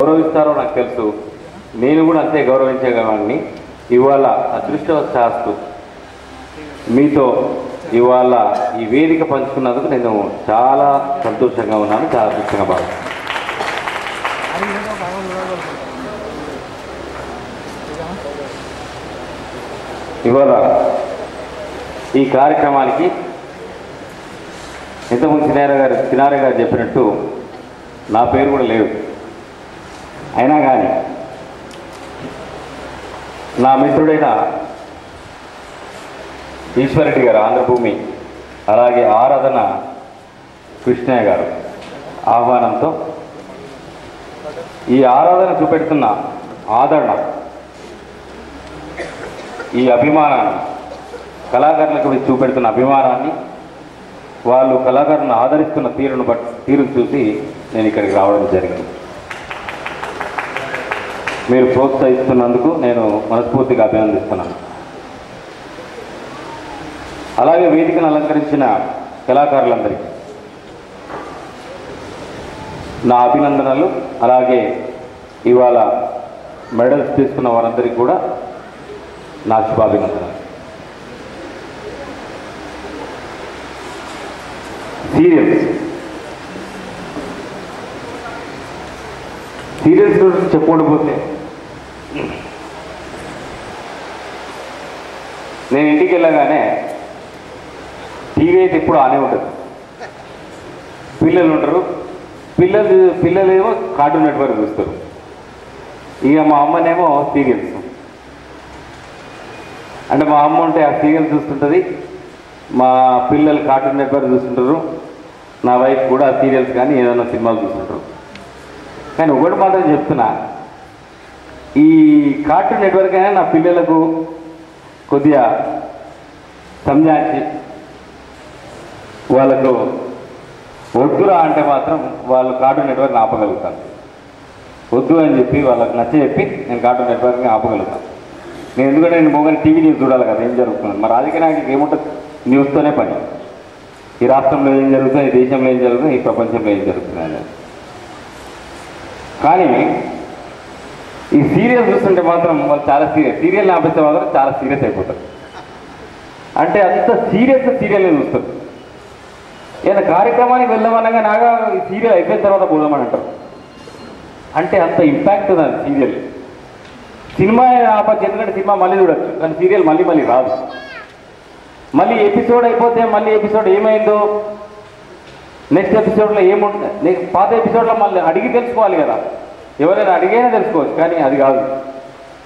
గౌరవిస్తారో నాకు తెలుసు. నేను కూడా అంతే గౌరవించేవాడిని. ఇవాళ అదృష్టవశాస్తు మీతో ఇవాళ ఈ వేదిక పంచుకున్నందుకు నేను చాలా సంతోషంగా ఉన్నాను చాలా అదృష్టంగా భావిస్తున్నాను. ఇవాళ ఈ కార్యక్రమానికి ఇంతకుముందు సినార గారు సినార గారు చెప్పినట్టు నా పేరు కూడా లేదు. అయినా కానీ నా మిత్రుడైన ఈశ్వరెడ్డి గారు ఆంధ్రభూమి అలాగే ఆరాధన కృష్ణయ్య గారు ఆహ్వానంతో ఈ ఆరాధన చూపెడుతున్న ఆదరణ ఈ అభిమానాన్ని కళాకారులకు చూపెడుతున్న అభిమానాన్ని వాళ్ళు కళాకారులను ఆదరిస్తున్న తీరును బట్టి తీరును చూసి నేను ఇక్కడికి రావడం జరిగింది. మీరు ప్రోత్సహిస్తున్నందుకు నేను మనస్ఫూర్తిగా అభినందిస్తున్నాను. అలాగే వేదికను అలంకరించిన కళాకారులందరికీ నా అభినందనలు అలాగే ఇవాళ మెడల్స్ తీసుకున్న వారందరికీ కూడా నా శుభాభినందనలు. సీరియల్స్. సీరియల్స్ చెప్పకపోతే చెప్పుకుంటూ పోతే నేను ఇంటికి వెళ్ళగానే టీవీ అయితే ఎప్పుడు ఆనే ఉంటుంది. పిల్లలు ఉంటారు. పిల్లలు పిల్లలు ఏమో కార్టూన్ నెట్వర్క్ చూస్తారు. ఇక మా అమ్మనేమో సీరియల్స్. అంటే మా అమ్మ ఉంటే ఆ సీరియల్ చూస్తుంటుంది. మా పిల్లలు కార్టూన్ నెట్వర్క్ చూస్తుంటారు. నా వైఫ్ కూడా సీరియల్స్ కానీ ఏదైనా సినిమాలు చూస్తుంటారు. కానీ ఒకటి మాత్రం చెప్తున్నా. ఈ కార్టూన్ నెట్వర్క్ అయినా నా పిల్లలకు కొద్దిగా సంజాయించి వాళ్ళకు వద్దురా అంటే మాత్రం వాళ్ళు కార్టూన్ నెట్వర్క్ ఆపగలుగుతాను. వద్దు అని చెప్పి వాళ్ళకి నచ్చ చెప్పి నేను కార్టూన్ నెట్వర్క్ని ఆపగలుగుతాను. నేను ఎందుకంటే నేను మొగని టీవీ న్యూస్ చూడాలి కదా ఏం జరుగుతుంది? మా రాజకీయ నాయకుడికి ఏముంటుంది? న్యూస్తోనే పని. ఈ రాష్ట్రంలో ఏం జరుగుతుంది? ఈ దేశంలో ఏం జరుగుతుంది? ఈ ప్రపంచంలో ఏం జరుగుతుంది అనేది. కానీ సీరియల్ చూస్తుంటే మాత్రం వాళ్ళు చాలా సీరియస్. సీరియల్ ఆపిస్తే మాత్రం చాలా సీరియస్ అయిపోతారు. అంటే అంత సీరియస్ సీరియల్ని చూస్తారు ఏదైనా కార్యక్రమానికి వెళ్దామనగా నాగా ఈ సీరియల్ అయిపోయిన తర్వాత పోదామని అంటారు. అంటే అంత ఇంపాక్ట్ ఉంది సీరియల్. సినిమా ఆపచ్చు ఎందుకంటే సినిమా మళ్ళీ చూడొచ్చు. కానీ సీరియల్ మళ్ళీ మళ్ళీ రాదు. మళ్ళీ ఎపిసోడ్ అయిపోతే మళ్ళీ ఎపిసోడ్ ఏమైందో నెక్స్ట్ ఎపిసోడ్లో ఏముంటుంది పాత ఎపిసోడ్లో మళ్ళీ అడిగి తెలుసుకోవాలి కదా. ఎవరైనా అడిగైనా తెలుసుకోవచ్చు కానీ అది కాదు.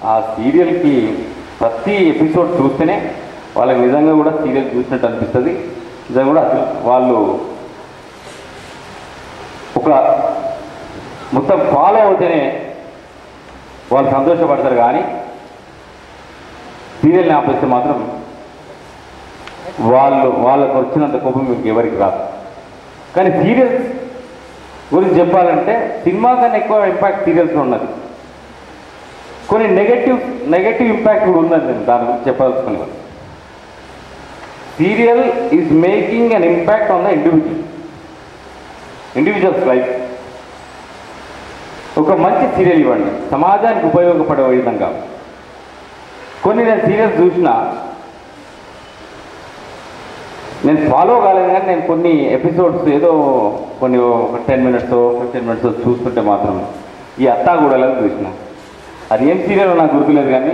ఆ సీరియల్కి ప్రతి ఎపిసోడ్ చూస్తేనే వాళ్ళకి నిజంగా కూడా సీరియల్ చూసినట్టు అనిపిస్తుంది. నిజంగా కూడా వాళ్ళు ఒక మొత్తం ఫాలో అవుతేనే వాళ్ళు సంతోషపడతారు కానీ సీరియల్ని ఆపేస్తే మాత్రం వాళ్ళు వాళ్ళకు వచ్చినంత కోపం మీకు ఎవరికి రాదు. కానీ సీరియల్స్ గురించి చెప్పాలంటే సినిమా కన్నా ఎక్కువ ఇంపాక్ట్ సీరియల్స్లో ఉన్నది. కొన్ని నెగటివ్ నెగటివ్ ఇంపాక్ట్ కూడా ఉన్నది నేను దాని గురించి చెప్పదలుచుకునేవాడు serial is making an impact on the individual individuals life ఒక మంచి సీరియల్ ఇవ్వండి. సమాజానికి ఉపయోగపడే విధంగా. కొన్ని నేను సీరియల్స్ చూసినా నేను ఫాలో కాలేదు కానీ నేను కొన్ని ఎపిసోడ్స్ ఏదో కొన్ని ఒక టెన్ మినిట్స్ ఫిఫ్టీన్ మినిట్స్ చూస్తుంటే మాత్రం ఈ అత్తాగూడలో చూసిన. అది ఏం సీరియల్ నాకు గుర్తులేదు కానీ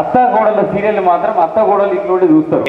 అత్తాగూడల సీరియల్ మాత్రం అత్తాగూడలు ఇట్లుండి చూస్తారు.